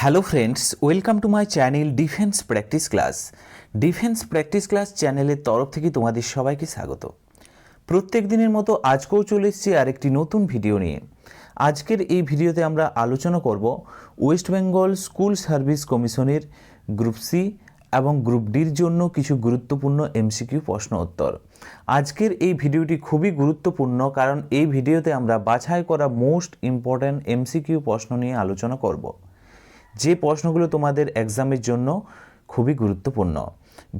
Hello friends welcome to my channel defence practice class defence practice class চ্যানেলের তরফ থেকে তোমাদের সবাইকে স্বাগত। প্রত্যেক দিনের মতো আজকেও চলে এসেছি আরেকটি নতুন ভিডিও নিয়ে। আজকের এই ভিডিওতে আমরা আলোচনা করব ওয়েস্ট বেঙ্গল স্কুল সার্ভিস কমিশনের গ্রুপ সি এবং গ্রুপ ডির জন্য কিছু গুরুত্বপূর্ণ এমসিকিউ প্রশ্ন উত্তর। আজকের এই ভিডিওটি খুবই গুরুত্বপূর্ণ কারণ এই ভিডিওতে আমরা বাছাই করা মোস্ট ইম্পর্ট্যান্ট এমসিকিউ প্রশ্ন নিয়ে আলোচনা করব। যে প্রশ্নগুলো তোমাদের এক্সামের জন্য খুবই গুরুত্বপূর্ণ।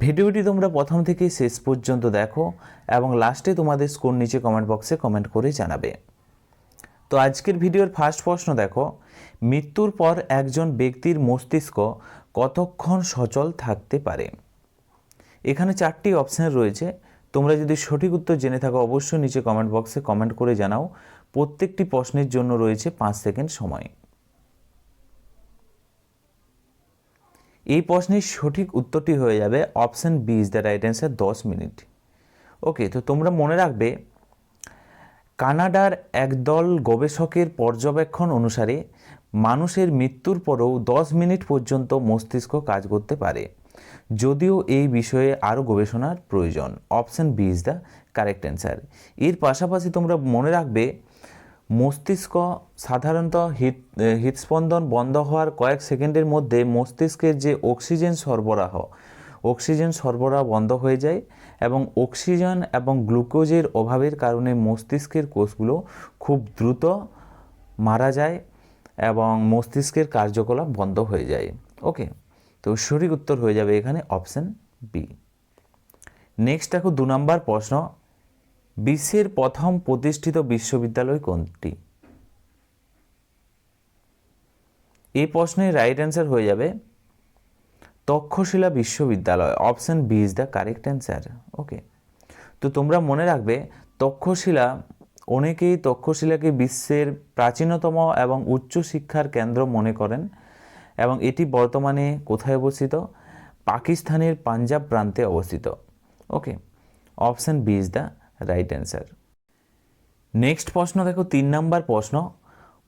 ভিডিওটি তোমরা প্রথম থেকে শেষ পর্যন্ত দেখো এবং লাস্টে তোমাদের স্কোর নিচে কমেন্ট বক্সে কমেন্ট করে জানাবে। তো আজকের ভিডিওর ফার্স্ট প্রশ্ন দেখো, মৃত্যুর পর একজন ব্যক্তির মস্তিষ্ক কতক্ষণ সচল থাকতে পারে? এখানে চারটি অপশান রয়েছে। তোমরা যদি সঠিক উত্তর জেনে থাকো, অবশ্যই নিচে কমেন্ট বক্সে কমেন্ট করে জানাও। প্রত্যেকটি প্রশ্নের জন্য রয়েছে পাঁচ সেকেন্ড সময়। এই প্রশ্নের সঠিক উত্তরটি হয়ে যাবে option B is the right answer দশ মিনিট। ওকে তো তোমরা মনে রাখবে, কানাডার একদল গবেষকের পর্যবেক্ষণ অনুসারে মানুষের মৃত্যুর পরেও দশ মিনিট পর্যন্ত মস্তিষ্ক কাজ করতে পারে। যদিও এই বিষয়ে আরও গবেষণার প্রয়োজন। Option B is the correct answer এর পাশাপাশি তোমরা মনে রাখবে মস্তিষ্ক সাধারণত হৃদ হৃদস্পন্দন বন্ধ হওয়ার কয়েক সেকেন্ডের মধ্যে মস্তিষ্কের যে অক্সিজেন সরবরাহ অক্সিজেন সরবরাহ বন্ধ হয়ে যায় এবং অক্সিজেন এবং গ্লুকোজের অভাবের কারণে মস্তিষ্কের কোষগুলো খুব দ্রুত মারা যায় এবং মস্তিষ্কের কার্যকলাপ বন্ধ হয়ে যায়। ওকে, তো সঠিক উত্তর হয়ে যাবে এখানে অপশান বি। নেক্সট দেখো দু নম্বর প্রশ্ন। বিশ্বের প্রথম প্রতিষ্ঠিত বিশ্ববিদ্যালয় কোনটি? এই প্রশ্নের রাইট অ্যান্সার হয়ে যাবে, তক্ষশিলা বিশ্ববিদ্যালয় option B is the correct answer okay তো তোমরা মনে রাখবে, তক্ষশিলা, অনেকেই তক্ষশিলাকে বিশ্বের প্রাচীনতম এবং উচ্চ শিক্ষার কেন্দ্র মনে করেন, এবং এটি বর্তমানে কোথায় অবস্থিত? পাকিস্তানের পাঞ্জাব প্রান্তে অবস্থিত okay option B is the right answer. Next প্রশ্ন, দেখো, তিন নম্বর প্রশ্ন।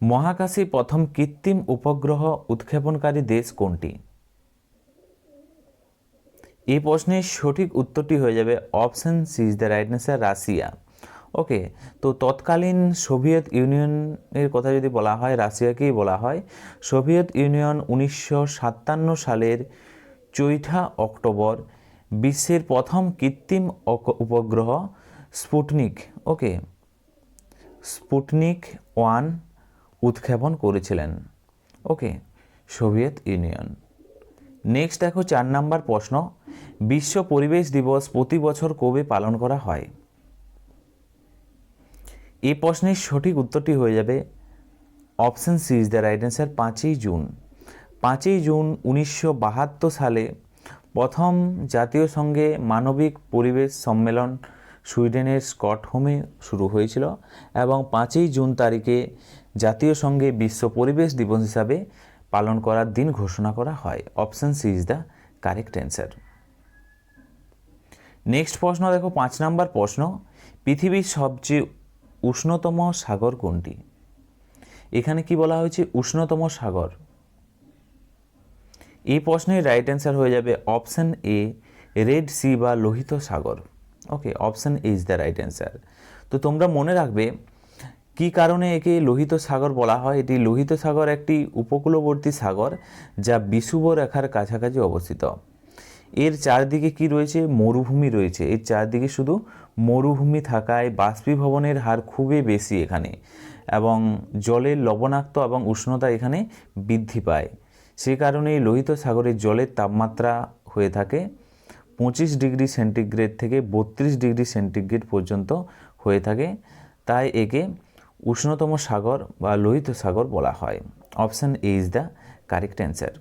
মহাকাশে প্রথম কৃত্রিম উপগ্রহ উৎক্ষেপণকারী দেশ কোনটি? এই প্রশ্নের সঠিক উত্তরটি হয়ে যাবে option C is the right answer, Russia. Okay, তো তৎকালীন সোভিয়েত ইউনিয়নের কথা যদি বলা হয়, রাশিয়াকেই বলা হয়, সোভিয়েত ইউনিয়ন উনিশশো সাতান্ন সালের চৈঠা অক্টোবর বিশ্বের প্রথম কৃত্রিম উপগ্রহ স্পুটনিক, ওকে, স্পুটনিক ওয়ান উৎক্ষেপণ করেছিলেন, ওকে, সোভিয়েত ইউনিয়ন। নেক্সট দেখো চার নাম্বার প্রশ্ন, বিশ্ব পরিবেশ দিবস প্রতি বছর কবে পালন করা হয়? এই প্রশ্নের সঠিক উত্তরটি হয়ে যাবে option C is the right answer, পাঁচই জুন। পাঁচই জুন উনিশশো বাহাত্তর সালে প্রথম জাতীয় সঙ্গে মানবিক পরিবেশ সম্মেলন সুইডেনের স্কটহোমে শুরু হয়েছিল এবং পাঁচই জুন তারিখে জাতীয় সঙ্গে বিশ্ব পরিবেশ দিবস হিসাবে পালন করার দিন ঘোষণা করা হয়। Option C is the correct answer. Next প্রশ্ন, দেখো, পাঁচ নাম্বার প্রশ্ন, পৃথিবীর সবচেয়ে উষ্ণতম সাগর কোনটি? এখানে কি বলা হয়েছে? উষ্ণতম সাগর। এই প্রশ্নের রাইট অ্যান্সার হয়ে যাবে অপশান এ, রেড সি বা লোহিত সাগর। Okay option is the right answer তো তোমরা মনে রাখবে, কি কারণে একে লোহিত সাগর বলা হয়? এটি লোহিত সাগর একটি উপকূলবর্তী সাগর যা বিষুব রেখার কাছাকাছি অবস্থিত। এর চারদিকে কি রয়েছে? মরুভূমি রয়েছে। এর চারদিকে শুধু মরুভূমি থাকায় বাষ্পীভবনের হার খুবই বেশি এখানে এবং জলের লবণাক্ত এবং উষ্ণতা এখানে বৃদ্ধি পায়। সে কারণে এই লোহিত সাগরের জলের তাপমাত্রা হয়ে থাকে। পঁচিশ ডিগ্রি সেন্টিগ্রেড থেকে বত্রিশ ডিগ্রি সেন্টিগ্রেড পর্যন্ত হয়ে থাকে। তাই একে উষ্ণতম সাগর বা লোহিত সাগর বলা হয়। Option A is the correct answer.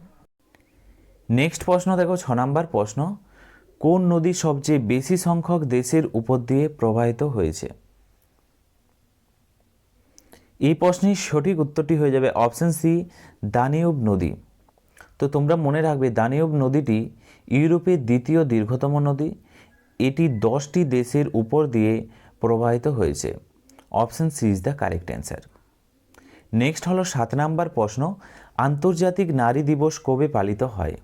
Next প্রশ্ন, দেখো ছ নম্বর প্রশ্ন, কোন নদী সবচেয়ে বেশি সংখ্যক দেশের উপর দিয়ে প্রবাহিত হয়েছে? এই প্রশ্নের সঠিক উত্তরটি হয়ে যাবে অপশান সি, দানিউব নদী। তো তোমরা মনে রাখবে দানিউব নদীটি ইউরোপের দ্বিতীয় দীর্ঘতম নদী। এটি দশটি দেশের উপর দিয়ে প্রবাহিত হয়েছে। Option C is the correct answer. Next হলো সাত নাম্বার প্রশ্ন, আন্তর্জাতিক নারী দিবস কবে পালিত হয়?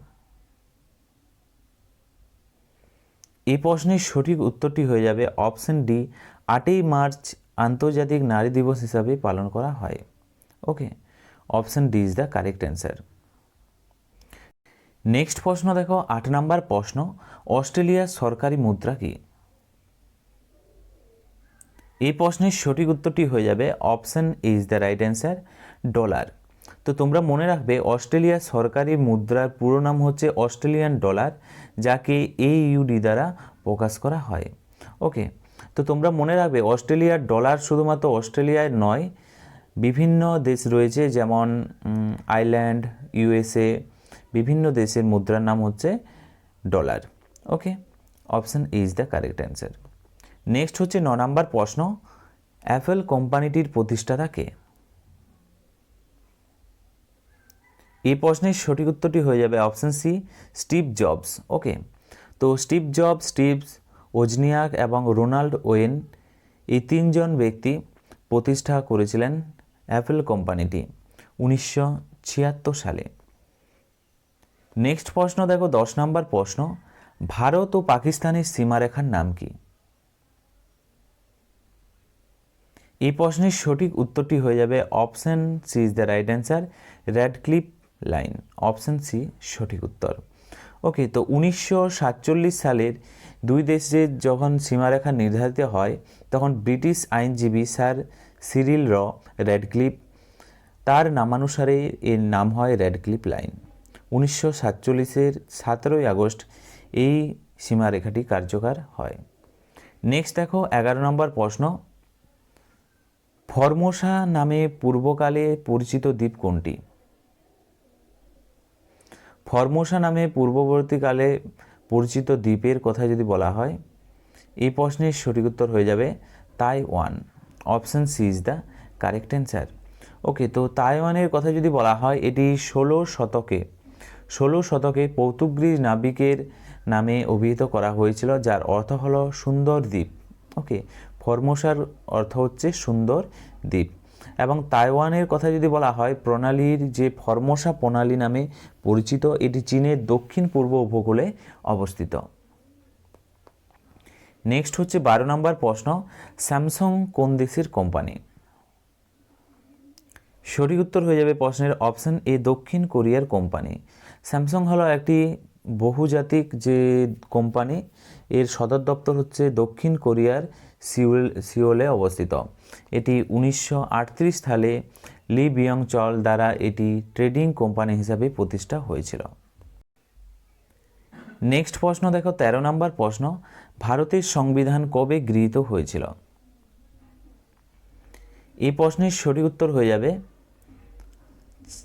এই প্রশ্নের সঠিক উত্তরটি হয়ে যাবে অপশন ডি, আটই মার্চ আন্তর্জাতিক নারী দিবস হিসাবে পালন করা হয়। Okay, option D is the correct answer. Next প্রশ্ন দেখো, আট নাম্বার প্রশ্ন, অস্ট্রেলিয়ার সরকারি মুদ্রা কি? এই প্রশ্নের সঠিক উত্তরটি হয়ে যাবে option is the right answer dollar তো তোমরা মনে রাখবে, অস্ট্রেলিয়ার সরকারি মুদ্রার পুরো নাম হচ্ছে অস্ট্রেলিয়ান ডলার যাকে এইউডি দ্বারা প্রকাশ করা হয়। ওকে তো তোমরা মনে রাখবে, অস্ট্রেলিয়ার ডলার শুধুমাত্র অস্ট্রেলিয়ায় নয়, বিভিন্ন দেশ রয়েছে, যেমন আইল্যান্ড ইউএসএ বিভিন্ন দেশের মুদ্রার নাম হচ্ছে dollar. Okay option is the correct answer next হচ্ছে ন নম্বর প্রশ্ন অ্যাপেল কোম্পানিটির প্রতিষ্ঠাতা কে? এই প্রশ্নের সঠিক উত্তরটি হয়ে যাবে option C Steve Jobs okay তো স্টিভ জবস স্টিভস ওজনিয়াক এবং রোনাল্ড ওয়েন এই তিনজন ব্যক্তি প্রতিষ্ঠা করেছিলেন অ্যাপেল কোম্পানিটি উনিশশো ছিয়াত্তর সালে। নেক্সট প্রশ্ন, দেখো, দশ নম্বর প্রশ্ন। ভারত ও পাকিস্তানের সীমারেখার নাম কি? এই প্রশ্নের সঠিক উত্তরটি হয়ে যাবে option C is the right answer Radcliffe line. Option C, সঠিক উত্তর। ওকে, তো উনিশশো সাতচল্লিশ সালের দুই দেশের যখন সীমারেখা নির্ধারিত হয়, তখন ব্রিটিশ আইনজীবী স্যার সিরিল র রেডক্লিপ তার নামানুসারে এর নাম হয় রেডক্লিপ লাইন। উনিশশো সাতচল্লিশের সতেরোই আগস্ট এই সীমারেখাটি কার্যকর হয়। নেক্সট দেখো, এগারো নম্বর প্রশ্ন। ফরমোসা নামে পূর্বকালে পরিচিত দ্বীপ কোনটি? ফরমোসা নামে পূর্ববর্তীকালে পরিচিত দ্বীপের কথা যদি বলা হয়, এই প্রশ্নের সঠিক উত্তর হয়ে যাবে Taiwan. Option C is the correct answer okay তো তাইওয়ানের কথা যদি বলা হয়, এটি ষোলো শতকে ষোলো শতকে পর্তুগিজ নাবিকের নামে অভিহিত করা হয়েছিল, যার অর্থ হলো সুন্দর দ্বীপ। ওকে ফরমোসার অর্থ হচ্ছে সুন্দর দ্বীপ। এবং তাইওয়ানের কথা যদি বলা হয়, প্রণালীর যে ফরমোসা প্রণালী নামে পরিচিত, এটি চীনের দক্ষিণ পূর্ব উপকূলে অবস্থিত। নেক্সট হচ্ছে বারো নম্বর প্রশ্ন, স্যামসাং কোন দেশের কোম্পানি? সঠিক উত্তর হয়ে যাবে প্রশ্নের অপশন এ, দক্ষিণ কোরিয়ার কোম্পানি। স্যামসাং হলো একটি বহুজাতিক যে কোম্পানি, এর সদর দপ্তর হচ্ছে দক্ষিণ কোরিয়ার সিউল, সিওলে অবস্থিত। এটি উনিশশো আটত্রিশ সালে লি বিয়ং চল দ্বারা এটি ট্রেডিং কোম্পানি হিসাবে প্রতিষ্ঠা হয়েছিল। নেক্সট প্রশ্ন দেখো, তেরো নম্বর প্রশ্ন, ভারতের সংবিধান কবে গৃহীত হয়েছিল? এই প্রশ্নের সঠিক উত্তর হয়ে যাবে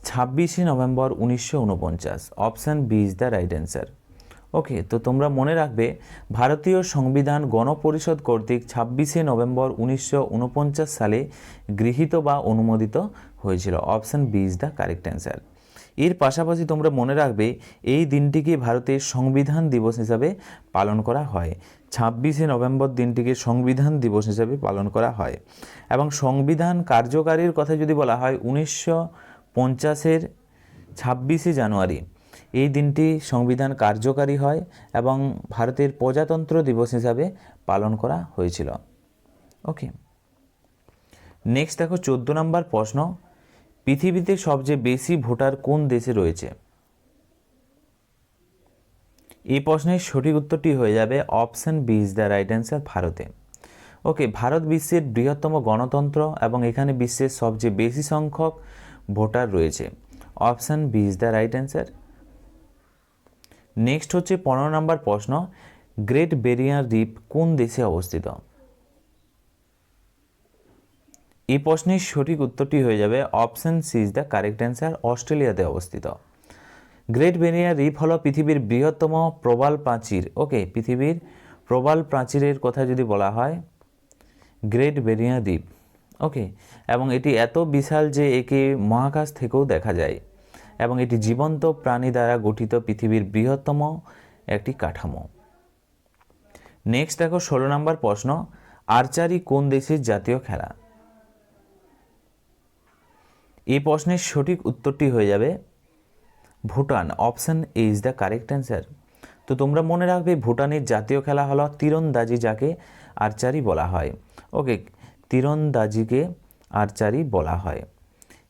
ছাব্বিশে নভেম্বর উনিশশো উনপঞ্চাশ option B is the right answer okay, তো তোমরা মনে রাখবে, ভারতীয় সংবিধান গণপরিষদ কর্তৃক ছাব্বিশে নভেম্বর উনিশশো উনপঞ্চাশ সালে গৃহীত বা অনুমোদিত হয়েছিল। Option B is the correct answer. এর পাশাপাশি তোমরা মনে রাখবে, এই দিনটিকে ভারতের সংবিধান দিবস হিসাবে পালন করা হয়। ছাব্বিশে নভেম্বর দিনটিকে সংবিধান দিবস হিসাবে পালন করা হয়। এবং সংবিধান কার্যকারীর কথা যদি বলা হয়, উনিশশো পঞ্চাশের ছাব্বিশে জানুয়ারি। এই দিনটি সংবিধান কার্যকারী হয় এবং ভারতের প্রজাতন্ত্র দিবস হিসাবে পালন করা হয়েছিল। ওকে। নেক্সট দেখো, চোদ্দ নম্বর প্রশ্ন। পৃথিবীতে সবচেয়ে বেশি ভোটার কোন দেশে রয়েছে? এই প্রশ্নের সঠিক উত্তরটি হয়ে যাবে option B is the right answer ভারতে। ওকে, ভারত বিশ্বের বৃহত্তম গণতন্ত্র এবং এখানে বিশ্বের সবচেয়ে বেশি সংখ্যক ভোটার রয়েছে। Option B is the right answer. Next হচ্ছে পনেরো নম্বর প্রশ্ন, গ্রেট বেরিয়ার দ্বীপ কোন দেশে অবস্থিত? এই প্রশ্নের সঠিক উত্তরটি হয়ে যাবে option C is the correct answer, অস্ট্রেলিয়াতে অবস্থিত। গ্রেট বেরিয়ার দ্বীপ হলো পৃথিবীর বৃহত্তম প্রবাল প্রাচীর, ওকে, পৃথিবীর প্রবাল প্রাচীরের কথা যদি বলা হয়, গ্রেট বেরিয়ার দ্বীপ। ওকে এবং এটি এত বিশাল যে একে মহাকাশ থেকেও দেখা যায়। এবং এটি জীবন্ত প্রাণী দ্বারা গঠিত পৃথিবীর বৃহত্তম একটি কাঠামো। নেক্সট দেখো, ষোলো নম্বর প্রশ্ন, আর্চারি কোন দেশের জাতীয় খেলা? এই প্রশ্নের সঠিক উত্তরটি হয়ে যাবে, Bhutan. Option A is the correct answer তো তোমরা মনে রাখবে, ভুটানের জাতীয় খেলা হলো তীরন্দাজি, যাকে আর্চারি বলা হয়। ওকে তীরন্দাজিকে আর্চারি বলা হয়।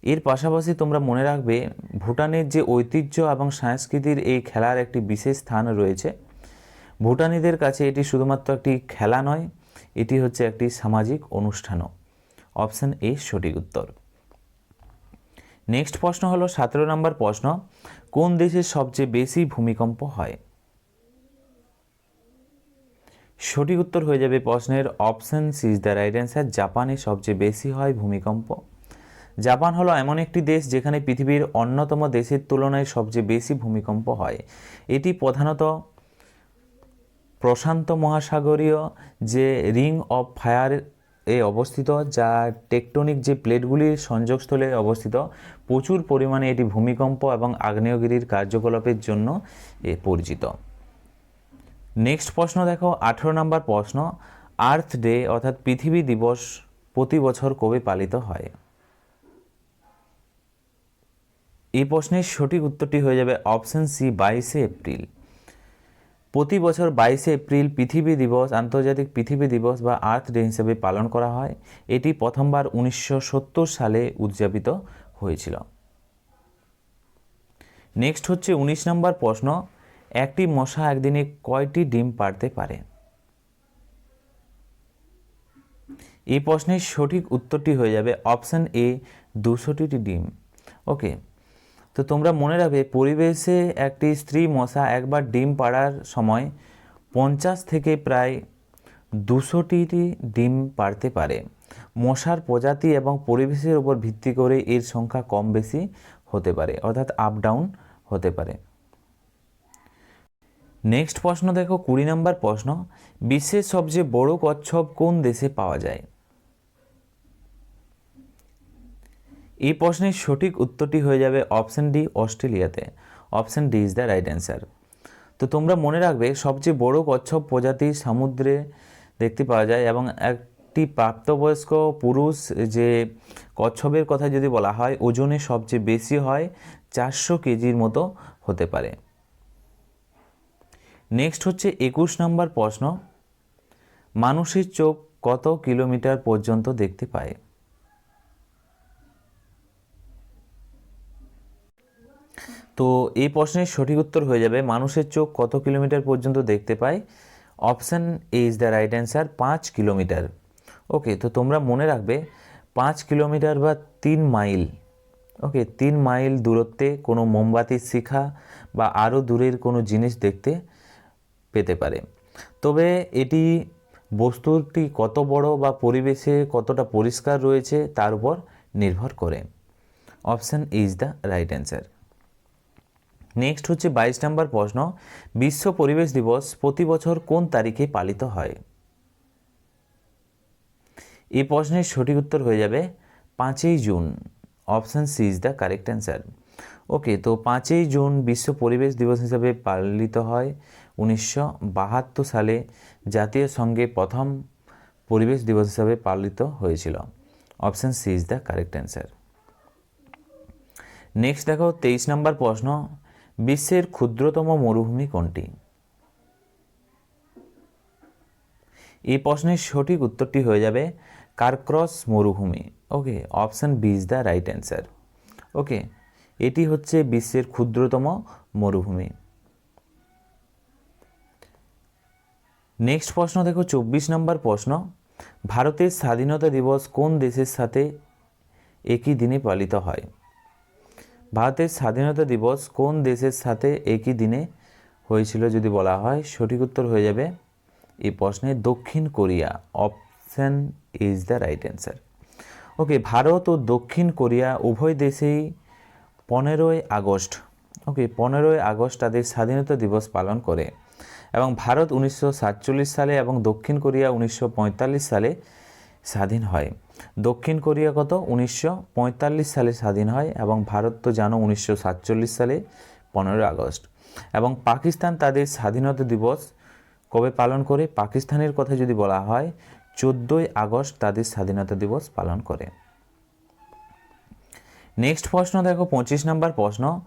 এর পাশাপাশি তোমরা মনে রাখবে, ভুটানের যে ঐতিহ্য এবং সংস্কৃতির এই খেলার একটি বিশেষ স্থান রয়েছে, ভুটানিদের কাছে এটি শুধুমাত্র একটি খেলা নয়, এটি হচ্ছে একটি সামাজিক অনুষ্ঠানও। অপশান এ, সঠিক উত্তর। নেক্সট প্রশ্ন হলো, সতেরো নম্বর প্রশ্ন, কোন দেশে সবচেয়ে বেশি ভূমিকম্প হয়? সঠিক উত্তর হয়ে যাবে প্রশ্নের option C is the right answer জাপানে সবচেয়ে বেশি হয় ভূমিকম্প। জাপান হলো এমন একটি দেশ যেখানে পৃথিবীর অন্যতম দেশের তুলনায় সবচেয়ে বেশি ভূমিকম্প হয়। এটি প্রধানত প্রশান্ত মহাসাগরীয় যে রিং অফ ফায়ার এ অবস্থিত, যা টেকটনিক যে প্লেটগুলির সংযোগস্থলে অবস্থিত, প্রচুর পরিমাণে এটি ভূমিকম্প এবং আগ্নেয়গিরির কার্যকলাপের জন্য এ পরিচিত। নেক্সট প্রশ্ন দেখো, আঠেরো নম্বর প্রশ্ন আর্থ ডে অর্থাৎ পৃথিবী দিবস প্রতি বছর কবে পালিত হয়? এই প্রশ্নের সঠিক উত্তরটি হয়ে যাবে অপশন সি বাইশে এপ্রিল। প্রতি বছর বাইশে এপ্রিল পৃথিবী দিবস, আন্তর্জাতিক পৃথিবী দিবস বা আর্থ ডে হিসেবে পালন করা হয়। এটি প্রথমবার উনিশশো সত্তর সালে উদযাপিত হয়েছিল। নেক্সট হচ্ছে উনিশ নম্বর প্রশ্ন একটি মশা একদিনে কয়টি ডিম পাড়তে পারে? এই প্রশ্নের সঠিক উত্তরটি হয়ে যাবে অপশান এ দুশোটি ডিম। ওকে, তো তোমরা মনে রাখবে পরিবেশে একটি স্ত্রী মশা একবার ডিম পাড়ার সময় পঞ্চাশ থেকে প্রায় দুশোটি ডিম পাড়তে পারে। মশার প্রজাতি এবং পরিবেশের উপর ভিত্তি করে এর সংখ্যা কম বেশি হতে পারে, অর্থাৎ আপ ডাউন হতে পারে। নেক্সট প্রশ্ন দেখো, কুড়ি নম্বর প্রশ্ন, বিশ্বের সবচেয়ে বড় কচ্ছপ কোন দেশে পাওয়া যায়? এই প্রশ্নের সঠিক উত্তরটি হয়ে যাবে অপশন ডি, অস্ট্রেলিয়াতে। Option D is the right answer. তো তোমরা মনে রাখবে, সবচেয়ে বড় কচ্ছপ প্রজাতি সমুদ্রে দেখতে পাওয়া যায় এবং একটি প্রাপ্তবয়স্ক পুরুষ যে কচ্ছপের কথা যদি বলা হয়, ওজনে সবচেয়ে বেশি হয় চারশো কেজির মতো হতে পারে। নেক্সট হচ্ছে একুশ নম্বর প্রশ্ন। মানুষের চোখ কত কিলোমিটার পর্যন্ত দেখতে পায়? তো এই প্রশ্নের সঠিক উত্তর হয়ে যাবে, মানুষের চোখ কত কিলোমিটার পর্যন্ত দেখতে পায়? Option A is the right answer পাঁচ কিলোমিটার। ওকে তো তোমরা মনে রাখবে, পাঁচ কিলোমিটার বা তিন মাইল ওকে তিন মাইল দূরত্বে কোনো মোমবাতির শিখা বা আরও দূরের কোনো জিনিস দেখতে পেতে পারে। তবে এটি বস্তুটি কত বড় বা পরিবেশে কতটা পরিষ্কার রয়েছে তার উপর নির্ভর করে। Option is the right answer. Next হচ্ছে বাইশ নম্বর প্রশ্ন, বিশ্ব পরিবেশ দিবস প্রতি বছর কোন তারিখে পালিত হয়? এই প্রশ্নের সঠিক উত্তর হয়ে যাবে পাঁচই June. Option C is the correct answer. Okay, তো পাঁচই জুন বিশ্ব পরিবেশ দিবস হিসাবে পালিত হয়। উনিশশো বাহাত্তর সালে জাতীয় সঙ্গে প্রথম পরিবেশ দিবস হিসাবে পালিত হয়েছিল। Option C is the correct answer. Next দেখো, তেইশ নম্বর প্রশ্ন, বিশ্বের ক্ষুদ্রতম মরুভূমি কোনটি? এই প্রশ্নের সঠিক উত্তরটি হয়ে যাবে কারক্রস মরুভূমি। Okay, option B is the right answer. Okay, এটি হচ্ছে বিশ্বের ক্ষুদ্রতম মরুভূমি। নেক্সট প্রশ্ন, দেখো, চব্বিশ নম্বর প্রশ্ন। ভারতের স্বাধীনতা দিবস কোন দেশের সাথে একই দিনে পালিত হয়? ভারতের স্বাধীনতা দিবস কোন দেশের সাথে একই দিনে হয়েছিল যদি বলা হয়? সঠিক উত্তর হয়ে যাবে এই প্রশ্নে দক্ষিণ Korea. Option is the right answer okay Bharat ও দক্ষিণ কোরিয়া উভয় দেশেই পনেরোই আগস্ট ওকে পনেরোই আগস্ট তাদের স্বাধীনতা দিবস পালন করে। এবং ভারত উনিশশো সাতচল্লিশ সালে এবং দক্ষিণ কোরিয়া উনিশশো পঁয়তাল্লিশ সালে স্বাধীন হয়। দক্ষিণ কোরিয়া কত? উনিশশো পঁয়তাল্লিশ সালে স্বাধীন হয় এবং ভারত তো জানো উনিশশো সাতচল্লিশ সালে পনেরোই আগস্ট। এবং পাকিস্তান তাদের স্বাধীনতা দিবস কবে পালন করে? পাকিস্তানের কথা যদি বলা হয়, চোদ্দোই আগস্ট তাদের স্বাধীনতা দিবস পালন করে। নেক্সট প্রশ্ন দেখো, পঁচিশ নম্বর প্রশ্ন,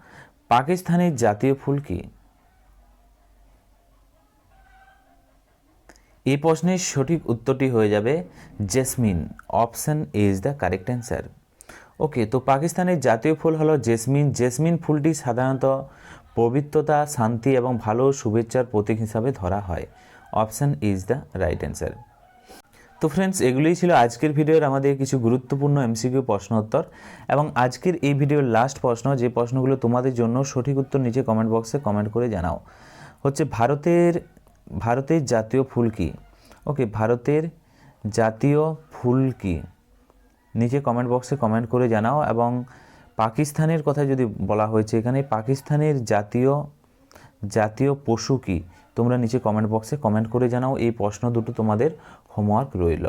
পাকিস্তানের জাতীয় ফুল কি? এই প্রশ্নের সঠিক উত্তরটি হয়ে যাবে jasmine. Option is the correct answer okay তো পাকিস্তানের জাতীয় ফুল হলো জেসমিন। জেসমিন ফুলটি সাধারণত পবিত্রতা, শান্তি এবং ভালো শুভেচ্ছার প্রতীক হিসাবে ধরা হয়। Option is the right answer তো ফ্রেন্ডস এগুলোই ছিল আজকের ভিডিওর আমাদের কিছু গুরুত্বপূর্ণ এমসিকিউ প্রশ্ন উত্তর এবং আজকের এই ভিডিওর লাস্ট প্রশ্ন, যে প্রশ্নগুলো তোমাদের জন্য সঠিক উত্তর নিচে কমেন্ট বক্সে কমেন্ট করে জানাও। হচ্ছে ভারতের ভারতের জাতীয় ফুল কি? ওকে ভারতের জাতীয় ফুল কি? নিচে কমেন্ট বক্সে কমেন্ট করে জানাও এবং পাকিস্তানের কথা যদি বলা হয়েছে, এখানে পাকিস্তানের জাতীয় জাতীয় পশু কি? তোমরা নিচে কমেন্ট বক্সে কমেন্ট করে জানাও, এই প্রশ্ন দুটো তোমাদের হোমওয়ার্ক রইল।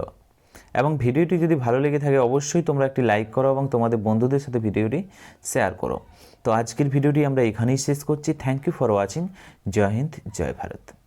এবং ভিডিওটি যদি ভালো লেগে থাকে, অবশ্যই তোমরা একটি লাইক করো এবং তোমাদের বন্ধুদের সাথে ভিডিওটি শেয়ার করো। তো আজকের ভিডিওটি আমরা এখানেই শেষ করছি। Thank you for watching Jai Hind, Jai Bharat.